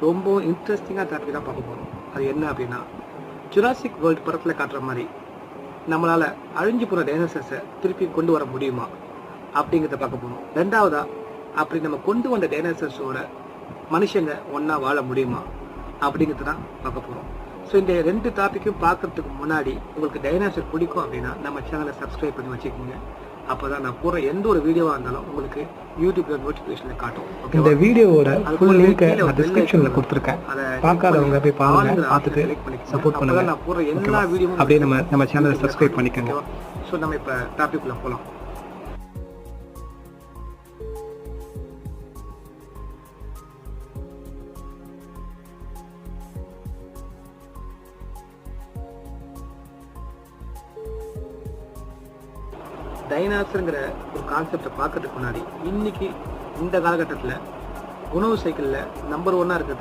ரொம்ப இன்ட்ரெஸ்டிங்காக டாபிக் தான் பார்க்க போகிறோம் அது என்ன அப்படின்னா ஜுராசிக் வேர்ல்டு படத்தில் காட்டுற மாதிரி நம்மளால் அழிஞ்சு போகிற டைனோசர்ஸை திருப்பி கொண்டு வர முடியுமா அப்படிங்கிறத பார்க்க போகணும் ரெண்டாவதா அப்படி நம்ம கொண்டு வந்த டைனோசர்ஸோட மனுஷங்க ஒன்றா வாழ முடியுமா அப்படிங்கிறத தான் பார்க்க போகிறோம் ஸோ இந்த ரெண்டு டாப்பிக்கும் பார்க்கறதுக்கு முன்னாடி உங்களுக்கு டைனாசர் பிடிக்கும் அப்படின்னா நம்ம சேனலை சப்ஸ்கிரைப் பண்ணி வச்சுக்கோங்க. அப்போ தான் நான் போடுற எந்த ஒரு வீடியோவாக இருந்தாலும் உங்களுக்கு யூடியூப்ல நோட்டிஃபிகேஷனில் காட்டும். இந்த வீடியோவோட ஃபுல் கீழே நான் டிஸ்கிரிப்ஷனில் கொடுத்துருக்கேன். அதை பார்க்காதவங்க போய் பாருங்க பார்த்துட்டு. சப்போர்ட் பண்ணுங்க. நான் போடுற எல்லா வீடியோவும் அப்படியே நம்ம நம்ம சேனலை சப்ஸ்கிரைப் பண்ணிக்கோங்க. ஸோ நம்ம இப்போ டாபிக்குள்ள போகலாம் டைனாசருங்கிற ஒரு கான்செப்டை பார்க்கறதுக்கு முன்னாடி இன்னைக்கு இந்த காலகட்டத்தில் உணவு சைக்கிளில் நம்பர் ஒன்னாக இருக்கிறது